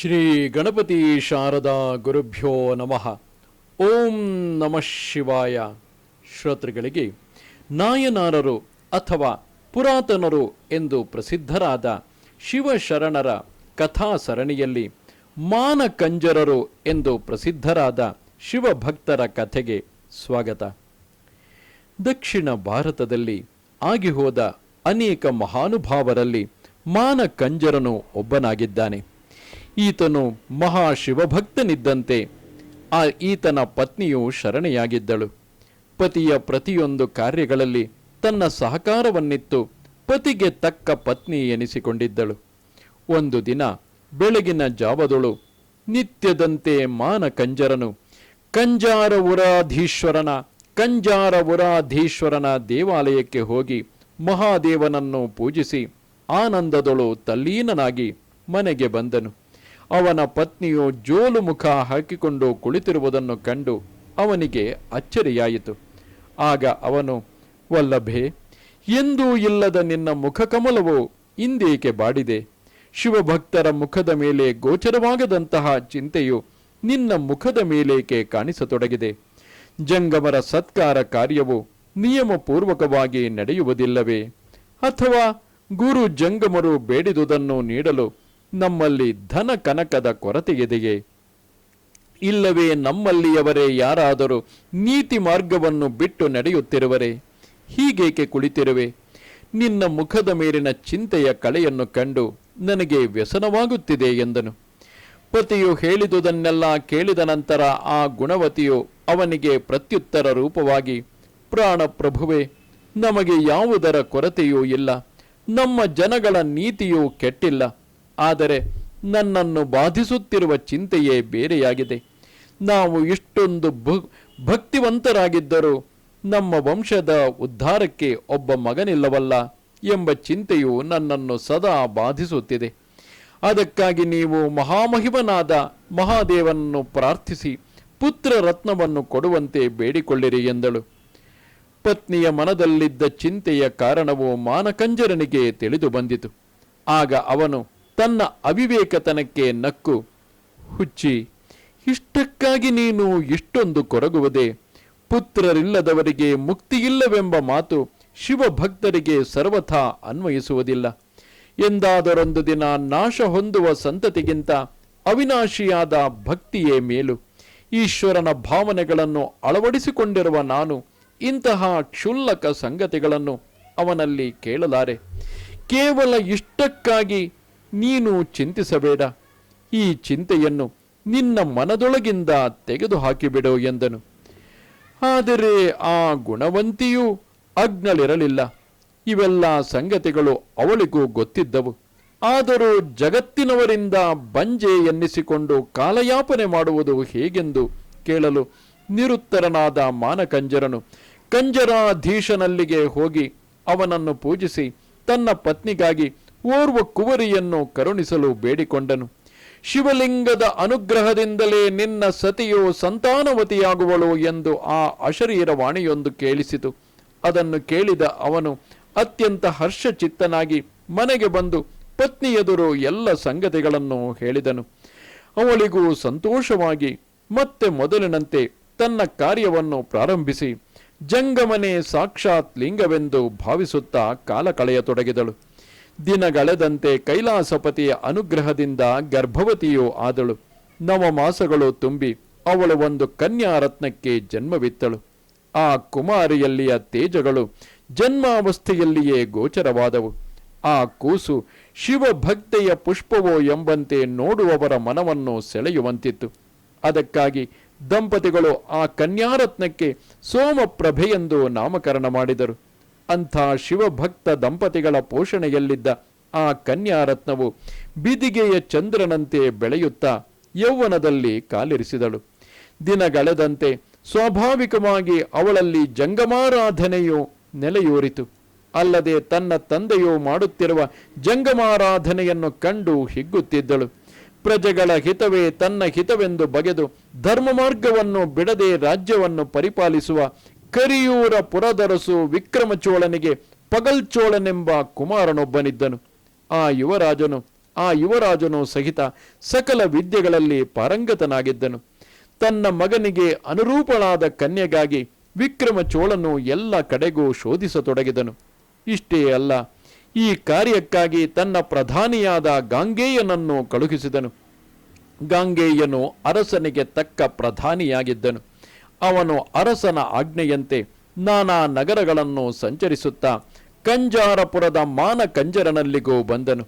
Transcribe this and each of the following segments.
ಶ್ರೀ ಗಣಪತಿ ಶಾರದಾ ಗುರುಭ್ಯೋ ನಮಃ. ಓಂ ನಮಃ ಶಿವಾಯ. ಶ್ರೋತೃಗಳಿಗೆ ನಾಯನಾರರು ಅಥವಾ ಪುರಾತನರು ಎಂದು ಪ್ರಸಿದ್ಧರಾದ ಶಿವಶರಣರ ಕಥಾ ಸರಣಿಯಲ್ಲಿ ಮಾನಕಂಜರರು ಎಂದು ಪ್ರಸಿದ್ಧರಾದ ಶಿವಭಕ್ತರ ಕಥೆಗೆ ಸ್ವಾಗತ. ದಕ್ಷಿಣ ಭಾರತದಲ್ಲಿ ಆಗಿಹೋದ ಅನೇಕ ಮಹಾನುಭಾವರಲ್ಲಿ ಮಾನಕಂಜರನು ಒಬ್ಬನಾಗಿದ್ದಾನೆ. ಈತನು ಮಹಾಶಿವಭಕ್ತನಿದ್ದಂತೆ. ಆ ಈತನ ಪತ್ನಿಯು ಶರಣೆಯಾಗಿದ್ದಳು. ಪತಿಯ ಪ್ರತಿಯೊಂದು ಕಾರ್ಯಗಳಲ್ಲಿ ತನ್ನ ಸಹಕಾರವನ್ನಿತ್ತು. ಪತಿಗೆ ತಕ್ಕ ಪತ್ನಿ ಎನಿಸಿಕೊಂಡಿದ್ದಳು. ಒಂದು ದಿನ ಬೆಳಗಿನ ಜಾವದೊಳು ನಿತ್ಯದಂತೆ ಮಾನ ಕಂಜರನು ಕಂಜಾರ ಉರಾಧೀಶ್ವರನ ಕಂಜಾರ ಉರಾಧೀಶ್ವರನ ದೇವಾಲಯಕ್ಕೆ ಹೋಗಿ ಮಹಾದೇವನನ್ನು ಪೂಜಿಸಿ, ಆನಂದದೊಳು ತಲ್ಲೀನನಾಗಿ ಮನೆಗೆ ಬಂದನು. ಅವನ ಪತ್ನಿಯು ಜೋಲು ಮುಖ ಹಾಕಿಕೊಂಡು ಕುಳಿತಿರುವುದನ್ನು ಕಂಡು ಅವನಿಗೆ ಅಚ್ಚರಿಯಾಯಿತು. ಆಗ ಅವನು, ವಲ್ಲಭೆ, ಎಂದೂ ಇಲ್ಲದ ನಿನ್ನ ಮುಖಕಮಲವು ಇಂದೇಕೆ ಬಾಡಿದೆ? ಶಿವಭಕ್ತರ ಮುಖದ ಮೇಲೆ ಗೋಚರವಾಗದಂತಹ ಚಿಂತೆಯು ನಿನ್ನ ಮುಖದ ಮೇಲೇಕೆ ಕಾಣಿಸತೊಡಗಿದೆ? ಜಂಗಮರ ಸತ್ಕಾರ ಕಾರ್ಯವು ನಿಯಮಪೂರ್ವಕವಾಗಿ ನಡೆಯುವುದಿಲ್ಲವೇ? ಅಥವಾ ಗುರು ಜಂಗಮರು ಬೇಡಿದುದನ್ನು ನೀಡಲು ನಮ್ಮಲ್ಲಿ ಧನ ಕನಕದ ಕೊರತೆಯಿದೆಯೇ? ಇಲ್ಲವೇ ನಮ್ಮಲ್ಲಿಯವರೇ ಯಾರಾದರೂ ನೀತಿ ಮಾರ್ಗವನ್ನು ಬಿಟ್ಟು ನಡೆಯುತ್ತಿರುವರೆ? ಹೀಗೇಕೆ ಕುಳಿತಿರುವೆ? ನಿನ್ನ ಮುಖದ ಮೇಲಿನ ಚಿಂತೆಯ ಕಳೆಯನ್ನು ಕಂಡು ನನಗೆ ವ್ಯಸನವಾಗುತ್ತಿದೆ ಎಂದನು. ಪತಿಯು ಹೇಳಿದುದನ್ನೆಲ್ಲ ಕೇಳಿದ ನಂತರ ಆ ಗುಣವತಿಯು ಅವನಿಗೆ ಪ್ರತ್ಯುತ್ತರ ರೂಪವಾಗಿ, ಪ್ರಾಣ ಪ್ರಭುವೆ, ನಮಗೆ ಯಾವುದರ ಕೊರತೆಯೂ ಇಲ್ಲ. ನಮ್ಮ ಜನಗಳ ನೀತಿಯೂ ಕೆಟ್ಟಿಲ್ಲ. ಆದರೆ ನನ್ನನ್ನು ಬಾಧಿಸುತ್ತಿರುವ ಚಿಂತೆಯೇ ಬೇರೆಯಾಗಿದೆ. ನಾವು ಇಷ್ಟೊಂದು ಭಕ್ತಿವಂತರಾಗಿದ್ದರೂ ನಮ್ಮ ವಂಶದ ಉದ್ಧಾರಕ್ಕೆ ಒಬ್ಬ ಮಗನಿಲ್ಲವಲ್ಲ ಎಂಬ ಚಿಂತೆಯು ನನ್ನನ್ನು ಸದಾ ಬಾಧಿಸುತ್ತಿದೆ. ಅದಕ್ಕಾಗಿ ನೀವು ಮಹಾಮಹಿಮನಾದ ಮಹಾದೇವನನ್ನು ಪ್ರಾರ್ಥಿಸಿ ಪುತ್ರ ರತ್ನವನ್ನು ಕೊಡುವಂತೆ ಬೇಡಿಕೊಳ್ಳಿರಿ ಎಂದಳು. ಪತ್ನಿಯ ಮನದಲ್ಲಿದ್ದ ಚಿಂತೆಯ ಕಾರಣವು ಮಾನಕಂಜರನಿಗೆ ತಿಳಿದು ಬಂದಿತು. ಆಗ ಅವನು ತನ್ನ ಅವಿವೇಕತನಕ್ಕೆ ನಕ್ಕು, ಹುಚ್ಚಿ, ಇಷ್ಟಕ್ಕಾಗಿ ನೀನು ಇಷ್ಟೊಂದು ಕೊರಗುವುದೇ? ಪುತ್ರರಿಲ್ಲದವರಿಗೆ ಮುಕ್ತಿಯಿಲ್ಲವೆಂಬ ಮಾತು ಶಿವಭಕ್ತರಿಗೆ ಸರ್ವಥಾ ಅನ್ವಯಿಸುವುದಿಲ್ಲ. ಎಂದಾದರೊಂದು ದಿನ ನಾಶ ಹೊಂದುವ ಸಂತತಿಗಿಂತ ಅವಿನಾಶಿಯಾದ ಭಕ್ತಿಯೇ ಮೇಲು. ಈಶ್ವರನ ಭಾವನೆಗಳನ್ನು ಅಳವಡಿಸಿಕೊಂಡಿರುವ ನಾನು ಇಂತಹ ಕ್ಷುಲ್ಲಕ ಸಂಗತಿಗಳನ್ನು ಅವನಲ್ಲಿ ಕೇಳಲಾರೆ. ಕೇವಲ ಇಷ್ಟಕ್ಕಾಗಿ ನೀನು ಚಿಂತಿಸಬೇಡ. ಈ ಚಿಂತೆಯನ್ನು ನಿನ್ನ ಮನದೊಳಗಿಂದ ತೆಗೆದುಹಾಕಿಬಿಡು ಎಂದನು. ಆದರೆ ಆ ಗುಣವಂತಿಯೂ ಅಜ್ಞಳಿರಲಿಲ್ಲ ಇವೆಲ್ಲ ಸಂಗತಿಗಳು ಅವಳಿಗೂ ಗೊತ್ತಿದ್ದವು. ಆದರೂ ಜಗತ್ತಿನವರಿಂದ ಬಂಜೆ ಎನ್ನಿಸಿಕೊಂಡು ಕಾಲಯಾಪನೆ ಮಾಡುವುದು ಹೇಗೆಂದು ಕೇಳಲು ನಿರುತ್ತರನಾದ ಮಾನಕಂಜರನು ಕಂಜರಾಧೀಶನಲ್ಲಿಗೆ ಹೋಗಿ ಅವನನ್ನು ಪೂಜಿಸಿ ತನ್ನ ಪತ್ನಿಗಾಗಿ ಓರ್ವ ಕುವರಿಯನ್ನು ಕರುಣಿಸಲು ಬೇಡಿಕೊಂಡನು. ಶಿವಲಿಂಗದ ಅನುಗ್ರಹದಿಂದಲೇ ನಿನ್ನ ಸತಿಯು ಸಂತಾನವತಿಯಾಗುವಳು ಎಂದು ಆ ಅಶರೀರ ವಾಣಿಯೊಂದು ಕೇಳಿಸಿತು. ಅದನ್ನು ಕೇಳಿದ ಅವನು ಅತ್ಯಂತ ಹರ್ಷಚಿತ್ತನಾಗಿ ಮನೆಗೆ ಬಂದು ಪತ್ನಿ ಎದುರು ಎಲ್ಲ ಸಂಗತಿಗಳನ್ನು ಹೇಳಿದನು. ಅವಳಿಗೂ ಸಂತೋಷವಾಗಿ ಮತ್ತೆ ಮೊದಲಿನಂತೆ ತನ್ನ ಕಾರ್ಯವನ್ನು ಪ್ರಾರಂಭಿಸಿ ಜಂಗಮನೆ ಸಾಕ್ಷಾತ್ ಲಿಂಗವೆಂದು ಭಾವಿಸುತ್ತಾ ಕಾಲ ಕಳೆಯತೊಡಗಿದಳು. ದಿನಗಳೆದಂತೆ ಕೈಲಾಸಪತಿಯ ಅನುಗ್ರಹದಿಂದ ಗರ್ಭವತಿಯೂ ಆದಳು. ನವಮಾಸಗಳು ತುಂಬಿ ಅವಳು ಒಂದು ಕನ್ಯಾರತ್ನಕ್ಕೆ ಜನ್ಮವಿತ್ತಳು. ಆ ಕುಮಾರಿಯಲ್ಲಿಯ ತೇಜಗಳು ಜನ್ಮಾವಸ್ಥೆಯಲ್ಲಿಯೇ ಗೋಚರವಾದವು. ಆ ಕೂಸು ಶಿವಭಕ್ತೆಯ ಪುಷ್ಪವೋ ಎಂಬಂತೆ ನೋಡುವವರ ಮನವನ್ನು ಸೆಳೆಯುವಂತಿತ್ತು. ಅದಕ್ಕಾಗಿ ದಂಪತಿಗಳು ಆ ಕನ್ಯಾರತ್ನಕ್ಕೆ ಸೋಮಪ್ರಭೆಯೆಂದು ನಾಮಕರಣ ಮಾಡಿದರು. ಅಂಥ ಶಿವಭಕ್ತ ದಂಪತಿಗಳ ಪೋಷಣೆಯಲ್ಲಿದ್ದ ಆ ಕನ್ಯಾರತ್ನವು ಬಿದಿಗೆಯ ಚಂದ್ರನಂತೆ ಬೆಳೆಯುತ್ತಾ ಯೌವನದಲ್ಲಿ ಕಾಲಿರಿಸಿದಳು. ದಿನಗಳೆದಂತೆ ಸ್ವಾಭಾವಿಕವಾಗಿ ಅವಳಲ್ಲಿ ಜಂಗಮಾರಾಧನೆಯು ನೆಲೆಯೂರಿತು. ಅಲ್ಲದೆ ತನ್ನ ತಂದೆಯು ಮಾಡುತ್ತಿರುವ ಜಂಗಮಾರಾಧನೆಯನ್ನು ಕಂಡು ಹಿಗ್ಗುತ್ತಿದ್ದಳು. ಪ್ರಜೆಗಳ ಹಿತವೇ ತನ್ನ ಹಿತವೆಂದು ಬಗೆದು ಧರ್ಮ ಮಾರ್ಗವನ್ನು ಬಿಡದೆ ರಾಜ್ಯವನ್ನು ಪರಿಪಾಲಿಸುವ ಕರಿಯೂರ ಪುರದರಸು ವಿಕ್ರಮಚೋಳನಿಗೆ ಪಗಲ್ಚೋಳನೆಂಬ ಕುಮಾರನೊಬ್ಬನಿದ್ದನು. ಆ ಯುವರಾಜನು ಆ ಯುವರಾಜನು ಸಹಿತ ಸಕಲ ವಿದ್ಯೆಗಳಲ್ಲಿ ಪಾರಂಗತನಾಗಿದ್ದನು. ತನ್ನ ಮಗನಿಗೆ ಅನುರೂಪಳಾದ ಕನ್ಯೆಗಾಗಿ ವಿಕ್ರಮ ಚೋಳನು ಎಲ್ಲ ಕಡೆಗೂ ಶೋಧಿಸತೊಡಗಿದನು. ಇಷ್ಟೇ ಅಲ್ಲ, ಈ ಕಾರ್ಯಕ್ಕಾಗಿ ತನ್ನ ಪ್ರಧಾನಿಯಾದ ಗಾಂಗೇಯನನ್ನು ಕಳುಹಿಸಿದನು. ಗಾಂಗೇಯನು ಅರಸನಿಗೆ ತಕ್ಕ ಪ್ರಧಾನಿಯಾಗಿದ್ದನು. ಅವನು ಅರಸನ ಆಜ್ಞೆಯಂತೆ ನಾನಾ ನಗರಗಳನ್ನು ಸಂಚರಿಸುತ್ತಾ ಕಂಜಾರಪುರದ ಮಾನ ಕಂಜರನಲ್ಲಿಗೂ ಬಂದನು.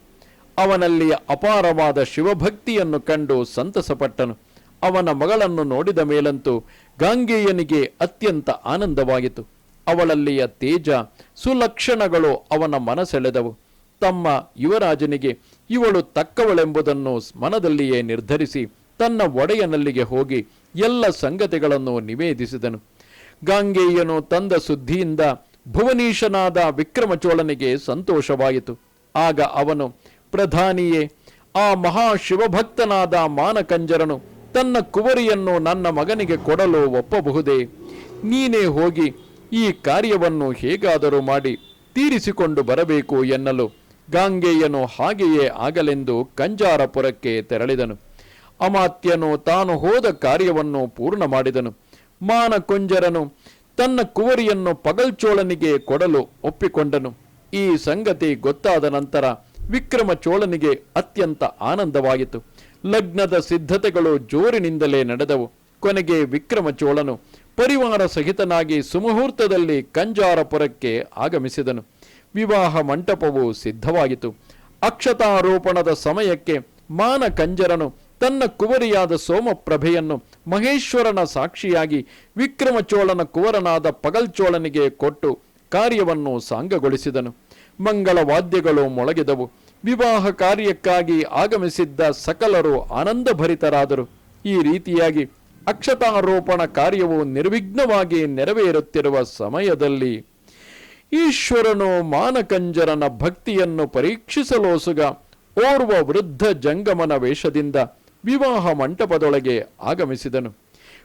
ಅವನಲ್ಲಿ ಅಪಾರವಾದ ಶಿವಭಕ್ತಿಯನ್ನು ಕಂಡು ಸಂತಸಪಟ್ಟನು. ಅವನ ಮಗಳನ್ನು ನೋಡಿದ ಮೇಲಂತೂ ಗಾಂಗೇಯನಿಗೆ ಅತ್ಯಂತ ಆನಂದವಾಯಿತು. ಅವಳಲ್ಲಿಯ ತೇಜ, ಸುಲಕ್ಷಣಗಳು ಅವನ ಮನಸೆಳೆದವು. ತಮ್ಮ ಯುವರಾಜನಿಗೆ ಇವಳು ತಕ್ಕವಳೆಂಬುದನ್ನು ಮನದಲ್ಲಿಯೇ ನಿರ್ಧರಿಸಿ ತನ್ನ ಒಡೆಯನಲ್ಲಿಗೆ ಹೋಗಿ ಎಲ್ಲ ಸಂಗತಿಗಳನ್ನು ನಿವೇದಿಸಿದನು. ಗಾಂಗೇಯನು ತಂದ ಸುದ್ದಿಯಿಂದ ಭುವನೀಶನಾದ ವಿಕ್ರಮಚೋಳನಿಗೆ ಸಂತೋಷವಾಯಿತು. ಆಗ ಅವನು, ಪ್ರಧಾನಿಯೇ, ಆ ಮಹಾಶಿವಭಕ್ತನಾದ ಮಾನಕಂಜರನು ತನ್ನ ಕುವರಿಯನ್ನು ನನ್ನ ಮಗನಿಗೆ ಕೊಡಲು ಒಪ್ಪಬಹುದೇ? ನೀನೇ ಹೋಗಿ ಈ ಕಾರ್ಯವನ್ನು ಹೇಗಾದರೂ ಮಾಡಿ ತೀರಿಸಿಕೊಂಡು ಬರಬೇಕು ಎನ್ನಲು. ಗಾಂಗೆಯನು ಹಾಗೆಯೇ ಆಗಲೆಂದು ಕಂಜಾರಪುರಕ್ಕೆ ತೆರಳಿದನು. ಅಮಾತ್ಯನು ತಾನು ಹೋದ ಕಾರ್ಯವನ್ನು ಪೂರ್ಣ ಮಾಡಿದನು ಮಾನಕೊಂಜರನು ತನ್ನ ಕುವರಿಯನ್ನು ಪಗಲ್ಚೋಳನಿಗೆ ಕೊಡಲು ಒಪ್ಪಿಕೊಂಡನು. ಈ ಸಂಗತಿ ಗೊತ್ತಾದ ನಂತರ ವಿಕ್ರಮ ಚೋಳನಿಗೆ ಅತ್ಯಂತ ಆನಂದವಾಯಿತು. ಲಗ್ನದ ಸಿದ್ಧತೆಗಳು ಜೋರಿನಿಂದಲೇ ನಡೆದವು. ಕೊನೆಗೆ ವಿಕ್ರಮ ಚೋಳನು ಪರಿವಾರ ಸಹಿತನಾಗಿ ಸುಮುಹೂರ್ತದಲ್ಲಿ ಕಂಜಾರಪುರಕ್ಕೆ ಆಗಮಿಸಿದನು. ವಿವಾಹ ಮಂಟಪವು ಸಿದ್ಧವಾಯಿತು ಅಕ್ಷತಾರೋಪಣದ ಸಮಯಕ್ಕೆ ಮಾನ ಕಂಜರನು ತನ್ನ ಕುವರಿಯಾದ ಸೋಮಪ್ರಭೆಯನ್ನು ಮಹೇಶ್ವರನ ಸಾಕ್ಷಿಯಾಗಿ ವಿಕ್ರಮಚೋಳನ ಕುವರನಾದ ಪಗಲ್ಚೋಳನಿಗೆ ಕೊಟ್ಟು ಕಾರ್ಯವನ್ನು ಸಾಂಗಗೊಳಿಸಿದನು. ಮಂಗಳವಾದ್ಯಗಳು ಮೊಳಗಿದವು. ವಿವಾಹ ಕಾರ್ಯಕ್ಕಾಗಿ ಆಗಮಿಸಿದ್ದ ಸಕಲರು ಆನಂದಭರಿತರಾದರು. ಈ ರೀತಿಯಾಗಿ ಅಕ್ಷತಾರೋಪಣ ಕಾರ್ಯವು ನಿರ್ವಿಘ್ನವಾಗಿ ನೆರವೇರುತ್ತಿರುವ ಸಮಯದಲ್ಲಿ ಈಶ್ವರನು ಮಾನಕಂಜರನ ಭಕ್ತಿಯನ್ನು ಪರೀಕ್ಷಿಸಲೋಸುಗ ಓರ್ವ ವೃದ್ಧ ಜಂಗಮನ ವೇಷದಿಂದ ವಿವಾಹ ಮಂಟಪದೊಳಗೆ ಆಗಮಿಸಿದನು.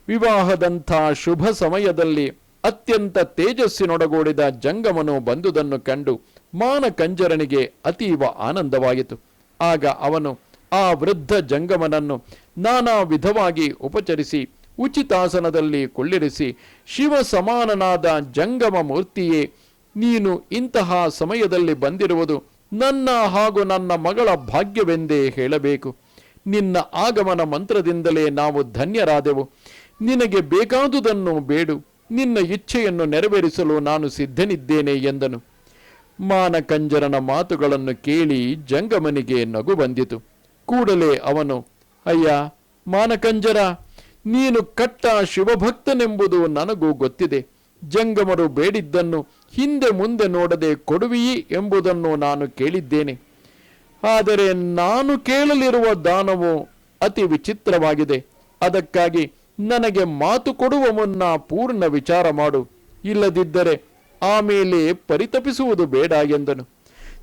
ವಿವಾಹದಂಥ ಶುಭ ಸಮಯದಲ್ಲಿ ಅತ್ಯಂತ ತೇಜಸ್ಸಿನೊಡಗೂಡಿದ ಜಂಗಮನು ಬಂದುದನ್ನು ಕಂಡು ಮಾನಕಂಜರನಿಗೆ ಅತೀವ ಆನಂದವಾಯಿತು. ಆಗ ಅವನು ಆ ವೃದ್ಧ ಜಂಗಮನನ್ನು ನಾನಾ ವಿಧವಾಗಿ ಉಪಚರಿಸಿ, ಉಚಿತಾಸನದಲ್ಲಿ ಕುಳ್ಳಿರಿಸಿ, ಶಿವ ಸಮಾನನಾದ ಜಂಗಮ ಮೂರ್ತಿಯೇ, ನೀನು ಇಂತಹ ಸಮಯದಲ್ಲಿ ಬಂದಿರುವುದು ನನ್ನ ಹಾಗೂ ನನ್ನ ಮಗಳ ಭಾಗ್ಯವೆಂದೇ ಹೇಳಬೇಕು. ನಿನ್ನ ಆಗಮನ ಮಂತ್ರದಿಂದಲೇ ನಾವು ಧನ್ಯರಾದೆವು. ನಿನಗೆ ಬೇಕಾದುದನ್ನು ಬೇಡು. ನಿನ್ನ ಇಚ್ಛೆಯನ್ನು ನೆರವೇರಿಸಲು ನಾನು ಸಿದ್ಧನಿದ್ದೇನೆ ಎಂದನು. ಮಾನಕಂಜರನ ಮಾತುಗಳನ್ನು ಕೇಳಿ ಜಂಗಮನಿಗೆ ನಗು ಬಂದಿತು. ಕೂಡಲೇ ಅವನು, ಅಯ್ಯ, ಮಾನಕಂಜರ, ನೀನು ಕಟ್ಟ ಶಿವಭಕ್ತನೆಂಬುದು ನನಗೂ ಗೊತ್ತಿದೆ. ಜಂಗಮರು ಬೇಡಿದ್ದನ್ನು ಹಿಂದೆ ಮುಂದೆ ನೋಡದೆ ಕೊಡುವಿಯಿ ಎಂಬುದನ್ನು ನಾನು ಕೇಳಿದ್ದೇನೆ. ಆದರೆ ನಾನು ಕೇಳಲಿರುವ ದಾನವು ಅತಿ ವಿಚಿತ್ರವಾಗಿದೆ. ಅದಕ್ಕಾಗಿ ನನಗೆ ಮಾತು ಕೊಡುವ ಮುನ್ನ ಪೂರ್ಣ ವಿಚಾರ ಮಾಡು. ಇಲ್ಲದಿದ್ದರೆ ಆಮೇಲೆ ಪರಿತಪಿಸುವುದು ಬೇಡ ಎಂದನು.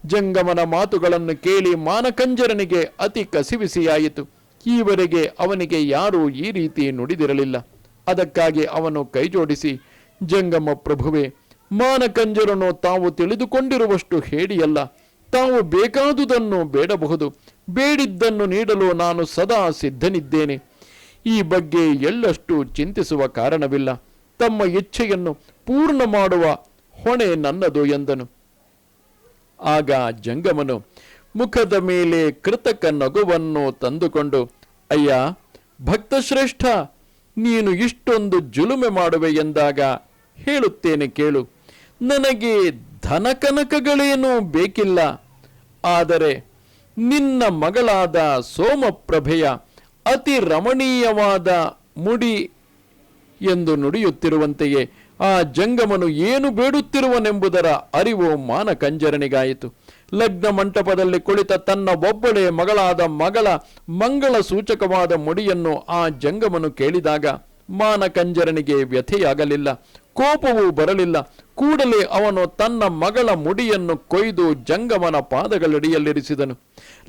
ಜಂಗಮನ ಮಾತುಗಳನ್ನು ಕೇಳಿ ಮಾನಕಂಜರನಿಗೆ ಅತಿ ಕಸಿವಿಸಿಯಾಯಿತು. ಈವರೆಗೆ ಅವನಿಗೆ ಯಾರೂ ಈ ರೀತಿ ನುಡಿದಿರಲಿಲ್ಲ. ಅದಕ್ಕಾಗಿ ಅವನು ಕೈಜೋಡಿಸಿ, ಜಂಗಮ ಪ್ರಭುವೆ, ಮಾನಕಂಜರನು ತಾವು ತಿಳಿದುಕೊಂಡಿರುವಷ್ಟು ಹೇಡಿಯಲ್ಲ ತಾವು ಬೇಕಾದುದನ್ನು ಬೇಡಬಹುದು. ಬೇಡಿದ್ದನ್ನು ನೀಡಲು ನಾನು ಸದಾ ಸಿದ್ಧನಿದ್ದೇನೆ. ಈ ಬಗ್ಗೆ ಎಳ್ಳಷ್ಟು ಚಿಂತಿಸುವ ಕಾರಣವಿಲ್ಲ. ತಮ್ಮ ಇಚ್ಛೆಯನ್ನು ಪೂರ್ಣ ಮಾಡುವ ಹೊಣೆ ನನ್ನದು ಎಂದನು. ಆಗ ಜಂಗಮನು ಮುಖದ ಮೇಲೆ ಕೃತಕ ನಗುವನ್ನು ತಂದುಕೊಂಡು, ಅಯ್ಯ, ಭಕ್ತಶ್ರೇಷ್ಠ, ನೀನು ಇಷ್ಟೊಂದು ಜುಲುಮೆ ಮಾಡುವೆ ಎಂದಾಗ ಹೇಳುತ್ತೇನೆ ಕೇಳು. ನನಗೆ ಧನಕನಕಗಳೇನೂ ಬೇಕಿಲ್ಲ. ಆದರೆ ನಿನ್ನ ಮಗಳಾದ ಸೋಮಪ್ರಭೆಯ ಅತಿ ರಮಣೀಯವಾದ ಮುಡಿ ಎಂದು ನುಡಿಯುತ್ತಿರುವಂತೆಯೇ ಆ ಜಂಗಮನು ಏನು ಬೇಡುತ್ತಿರುವನೆಂಬುದರ ಅರಿವು ಮಾನಕಂಜರನಿಗಾಯಿತು. ಲಗ್ನ ಮಂಟಪದಲ್ಲಿ ಕುಳಿತ ತನ್ನ ಒಬ್ಬಳೆ ಮಗಳಾದ ಮಗಳ ಮಂಗಳ ಸೂಚಕವಾದ ಮುಡಿಯನ್ನು ಆ ಜಂಗಮನು ಕೇಳಿದಾಗ ಮಾನಕಂಜರನಿಗೆ ವ್ಯಥೆಯಾಗಲಿಲ್ಲ. ಕೋಪವೂ ಬರಲಿಲ್ಲ. ಕೂಡಲೇ ಅವನು ತನ್ನ ಮಗಳ ಮುಡಿಯನ್ನು ಕೊಯ್ದು ಜಂಗಮನ ಪಾದಗಳಡಿಯಲ್ಲಿರಿಸಿದನು.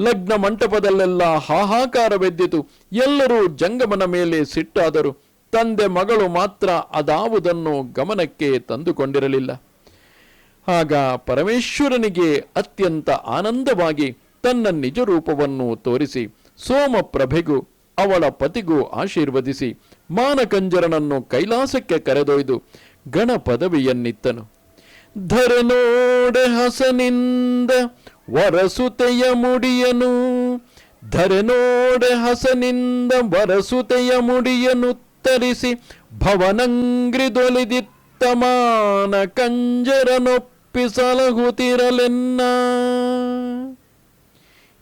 ಲಗ್ನ ಮಂಟಪದಲ್ಲೆಲ್ಲ ಹಾಹಾಕಾರವೆದ್ದಿತು ಎಲ್ಲರೂ ಜಂಗಮನ ಮೇಲೆ ಸಿಟ್ಟಾದರು. ತಂದೆ ಮಗಳು ಮಾತ್ರ ಅದಾವುದನ್ನು ಗಮನಕ್ಕೆ ತಂದುಕೊಂಡಿರಲಿಲ್ಲ. ಆಗ ಪರಮೇಶ್ವರನಿಗೆ ಅತ್ಯಂತ ಆನಂದವಾಗಿ ತನ್ನ ನಿಜ ರೂಪವನ್ನು ತೋರಿಸಿ ಸೋಮಪ್ರಭೆಗೂ ಅವಳ ಪತಿಗೂ ಆಶೀರ್ವದಿಸಿ ಮಾನಕಂಜರನನ್ನು ಕೈಲಾಸಕ್ಕೆ ಕರೆದೊಯ್ದು ಗಣ ಪದವಿಯನ್ನಿತ್ತನು ಧರನೋಡೆ ಹಸನಿಂದ ವರಸುತೆಯ ಮುಡಿಯನು. ಧರನೋಡೆ ಹಸನಿಂದ ವರಸುತೆಯ ಮುಡಿಯನು ತರಿಸಿ ಭವನಂಗ್ರಿದೊಲಿದಿತ್ತ ಮಾನ ಕಂಜರನೊಪ್ಪಿಸಲಹುತಿರಲೆನ್ನ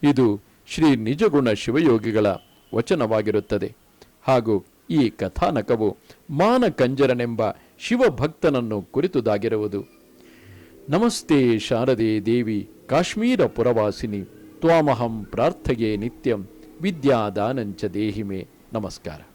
ಇದು ಶ್ರೀ ನಿಜಗುಣ ಶಿವಯೋಗಿಗಳ ವಚನವಾಗಿರುತ್ತದೆ. ಹಾಗೂ ಈ ಕಥಾನಕವು ಮಾನಕಂಜರನೆಂಬ ಶಿವಭಕ್ತನನ್ನು ಕುರಿತುದಾಗಿರುವುದು. ನಮಸ್ತೆ ಶಾರದೆ ದೇವಿ ಕಾಶ್ಮೀರ ಪುರವಾಸಿನಿ ತ್ವಾಮಹಂ ಪ್ರಾರ್ಥಗೆ ನಿತ್ಯಂ ವಿದ್ಯಾದಾನಂಚ ದೇಹಿಮೆ. ನಮಸ್ಕಾರ.